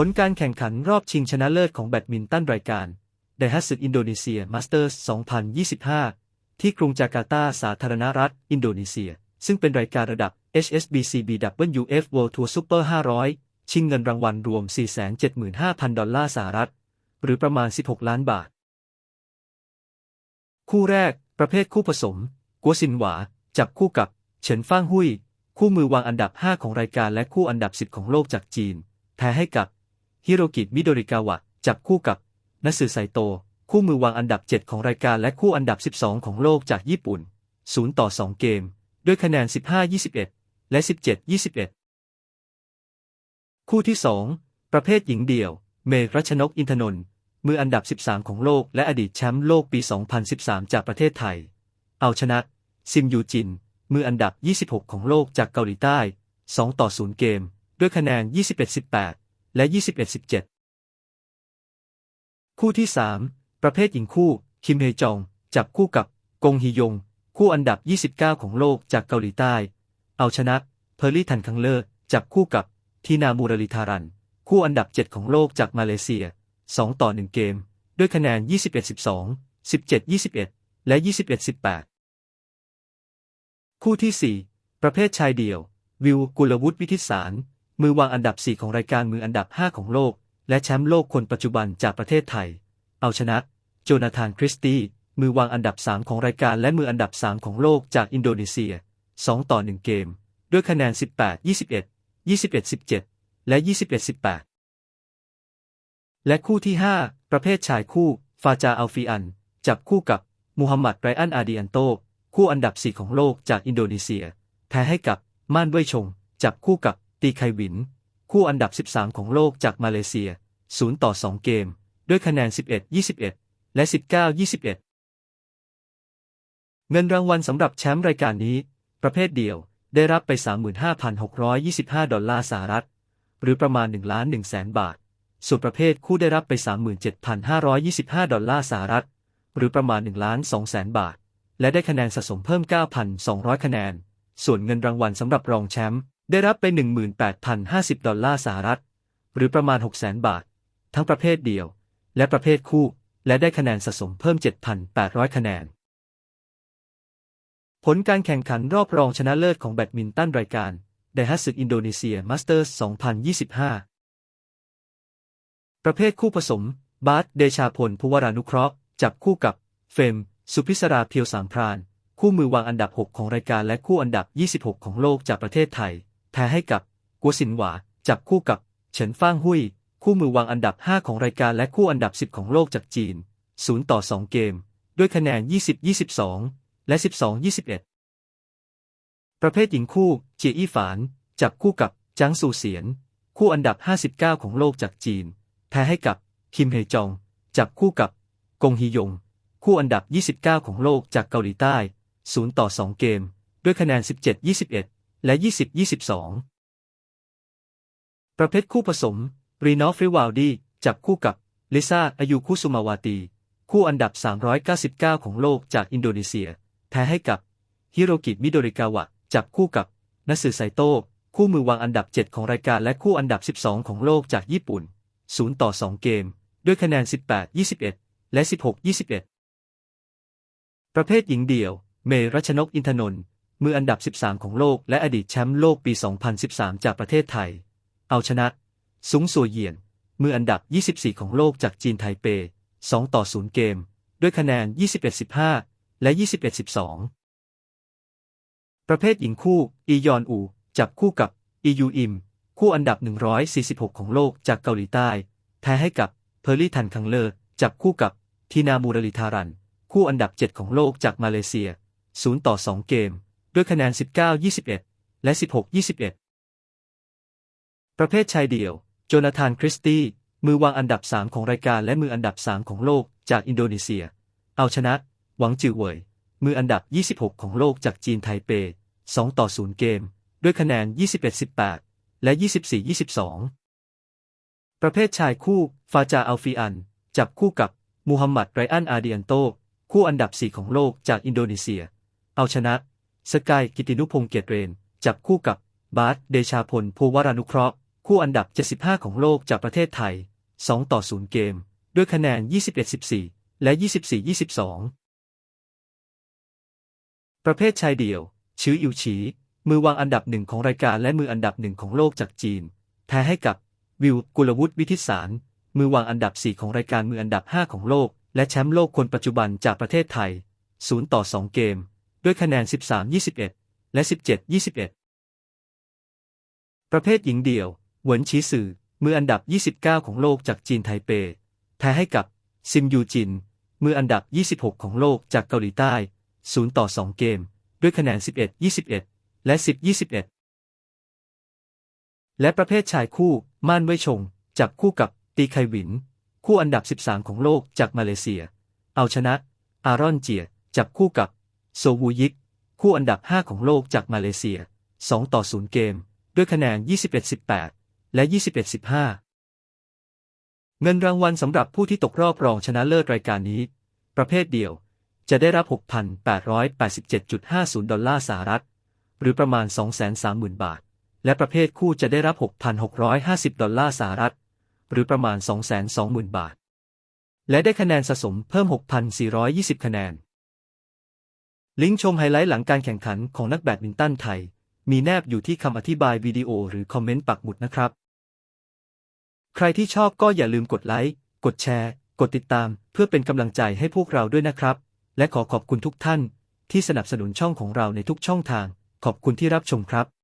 ผลการแข่งขันรอบชิงชนะเลิศของแบดมินตันรายการไดฮัสสึอินโดนีเซียมาสเตอร์ส 2025 ที่กรุงจาการ์ตา สาธารณรัฐ อินโดนีเซีย ซึ่งเป็นรายการระดับ HSBC BWF World Tour Super 500 ชิงเงินรางวัลรวม 475,000 ดอลลาร์สหรัฐ หรือประมาณ 16 ล้านบาท คู่แรก ประเภทคู่ผสม กัวซินหวา จับคู่กับ เฉินฟ่างหุย คู่มือวางอันดับ 5 ของรายการและคู่อันดับ 10 ของโลกจากจีน แพ้ให้กับ ฮิโรกิมิโดริกาวะ จับคู่กับนัสึไซโต คู่มือวางอันดับ 7 ของรายการและคู่อันดับ 12 ของโลกจากญี่ปุ่น 0 ต่อ 2 เกม ด้วยคะแนน 15-21 และ 17-21 คู่ที่ 2 ประเภทหญิงเดี่ยว เมรัชนกอินทนนท์มืออันดับ 13 ของโลกและอดีตแชมป์โลกปี 2013 จากประเทศไทย เอาชนะ ซิมยูจิน มืออันดับ 26 ของโลกจากเกาหลีใต้ 2 ต่อ 0 เกม ด้วยคะแนน 21-18 และ 21-17 คู่ที่ 3 ประเภทหญิงคู่ คิมเฮจอง จับคู่กับ กงฮียง คู่อันดับ 29 ของโลกจากเกาหลีใต้ เอาชนะ เพอร์ลี่ทันคังเลอร์ จับคู่กับ ทีนามูรลิทารัน คู่อันดับ 7 ของโลกจากมาเลเซีย 2 ต่อ 1 เกม ด้วยคะแนน 21-12 17-21 และ 21-18 คู่ที่ 4 ประเภทชายเดี่ยว วิว กุลวุฒิวิทิสาร มือวางอันดับ 4 ของรายการมืออันดับ 5 ของโลก และแชมป์โลกคนปัจจุบันจากประเทศไทย เอาชนะ โจนาธานคริสตี้มือวางอันดับ 3 ของรายการและมืออันดับ 3 ของโลกจากอินโดนีเซีย 2 ต่อ 1 เกม ด้วยคะแนน 18 21 21 17 และ 21 18 และคู่ที่ 5 ประเภทชายคู่ ฟาจาอัลฟีอัน จับคู่กับมูฮัมหมัดไรอันอาดิอันโต คู่อันดับ 4 ของโลกจากอินโดนีเซีย แพ้ให้กับม่านเว่ยชง จับคู่กับ ตีไควิน คู่อันดับ 13 ของโลกจากมาเลเซีย 0 ต่อ 2 เกม ด้วยคะแนน 11 21 และ 19 21 เงินรางวัลสำหรับแชมป์รายการนี้ ประเภทเดียวได้รับไป 35,625 ดอลลาร์สหรัฐ หรือประมาณ1ล้าน1แสนบาท ส่วนประเภทคู่ได้รับไป 37,525 ดอลลาร์สหรัฐ หรือประมาณ1ล้าน2แสนบาท และได้คะแนนสะสมเพิ่ม 9,200 คะแนน ส่วนเงินรางวัลสำหรับรองแชมป์ ได้รับไป 18,050 ดอลลาร์สหรัฐ หรือประมาณ 600,000 บาท ทั้งประเภทเดียว และประเภทคู่ และได้คะแนนสะสมเพิ่ม 7,800 คะแนน ผลการแข่งขันรอบรองชนะเลิศของแบดมินตันรายการไดฮัสสึอินโดนีเซียมาสเตอร์ส2025 ประเภทคู่ผสม บาสเดชาพลภูวรานุเคราะห์ จับคู่กับ เฟม สุพิศราเพียวสามพราน คู่มือวางอันดับ 6 ของรายการและคู่อันดับ 26 ของโลกจากประเทศไทย แพ้ให้กับกัวซินหวา จับคู่กับเฉินฟางหุย คู่มือวางอันดับ 5 ของรายการและคู่อันดับ 10 ของโลกจากจีน 0 ต่อ 2 เกม ด้วยคะแนน 20-22 และ 12-21 ประเภทหญิงคู่เจียอี้ฝาน จับคู่กับจางซูเสียน คู่อันดับ 59 ของโลกจากจีน แพ้ให้กับคิมเฮจอง จับคู่กับกงฮียง คู่อันดับ 29 ของโลกจากเกาหลีใต้ 0 ต่อ 2 เกม ด้วยคะแนน 17-21 และ 20-22 ประเภทคู่ผสม รีนอฟริวาลดี จับคู่กับ ลิซ่า อายุคุสุมาวาตี คู่อันดับ 399 ของโลกจากอินโดนีเซีย แพ้ให้กับฮิโรกิมิโดริกาวะ จับคู่กับนัสึไซโตคู่มือวางอันดับ 7 ของรายการและคู่อันดับ 12 ของโลกจากญี่ปุ่น 0 ต่อ 2 เกม ด้วยคะแนน 18-21 และ 16-21 ประเภทหญิงเดี่ยว เมรัชนกอินทนนท์ มืออันดับ 13 ของโลกและอดีตแชมป์โลกปี 2013 จากประเทศไทย เอาชนะซุงซัวเหยียน มืออันดับ 24 ของโลกจากจีนไทเป 2 ต่อ 0 เกม ด้วยคะแนน 21-15 และ 21-12 ประเภทหญิงคู่อียอนอู จับคู่กับอียูอิม คู่อันดับ 146 ของโลกจากเกาหลีใต้แพ้ให้กับเพอร์ลี่ทันคังเลอร์จับคู่กับทีนามูรลิทารัน คู่อันดับ 7 ของโลกจากมาเลเซีย 0 ต่อ 2 เกม ด้วยคะแนน 19-21 และ 16-21 ประเภทชายเดี่ยว โจนาธานคริสตี้ มือวางอันดับ 3 ของรายการและมืออันดับ 3 ของโลกจากอินโดนีเซีย เอาชนะ หวังจือเวยมืออันดับ 26 ของโลกจากจีนไทเป 2 ต่อ 0 เกม ด้วยคะแนน 21-18 และ 24-22 ประเภทชายคู่ ฟาจาอัลฟีอัน จับคู่กับมูฮัมหมัดไรอันอาเดิอันโต คู่อันดับ 4 ของโลกจากอินโดนีเซีย เอาชนะ สกายกิตินุพงษ์เกียรติเรน จับคู่กับบาสเดชาพลภูวรานุเคราะห์ คู่อันดับ 75 ของโลกจากประเทศไทย 2 ต่อ 0 เกม ด้วยคะแนน 21-14 และ 24-22 ประเภทชายเดี่ยว ชื้ออิวฉี มือวางอันดับหนึ่งของรายการและมืออันดับหนึ่งของโลกจากจีน แพ้ให้กับวิวกุลวุฒิวิทิสาร มือวางอันดับ 4 ของรายการมืออันดับ 5 ของโลก และแชมป์โลกคนปัจจุบันจากประเทศไทย 0 ต่อ 2 เกม ด้วยคะแนน 13-21 และ 17-21 ประเภทหญิงเดี่ยว หวนชีสื่อ มืออันดับ 29 ของโลกจากจีนไทเปแพ้ให้กับ ซิมยูจิน มืออันดับ 26 ของโลกจากเกาหลีใต้ 0 ต่อ 2 เกม ด้วยคะแนน 11-21 และ 10-21 และประเภทชายคู่ ม่านเว่ยชง จับคู่กับตีไคหวิน คู่อันดับ 13 ของโลกจากมาเลเซีย เอาชนะ อารอนเจีย จับคู่กับ โซวูยิก คู่อันดับ 5 ของโลกจากมาเลเซีย 2 ต่อ 0 เกม ด้วยคะแนน 21-18 และ 21-15 เงินรางวัลสำหรับผู้ที่ตกรอบรองชนะเลิศรายการนี้ ประเภทเดียว จะได้รับ 6,887.50 ดอลลาร์สหรัฐ หรือประมาณ 230,000 บาท และประเภทคู่จะได้รับ 6,650 ดอลลาร์สหรัฐ หรือประมาณ 220,000 บาท และได้คะแนนสะสมเพิ่ม 6,420 คะแนน ลิงก์ชมไฮไลท์หลังการแข่งขันของนักแบดมินตันไทย มีแนบอยู่ที่คำอธิบายวิดีโอหรือคอมเมนต์ปักหมุดนะครับ ใครที่ชอบก็อย่าลืมกดไลค์ กดแชร์ กดติดตาม เพื่อเป็นกำลังใจให้พวกเราด้วยนะครับ และขอขอบคุณทุกท่าน ที่สนับสนุนช่องของเราในทุกช่องทาง ขอบคุณที่รับชมครับ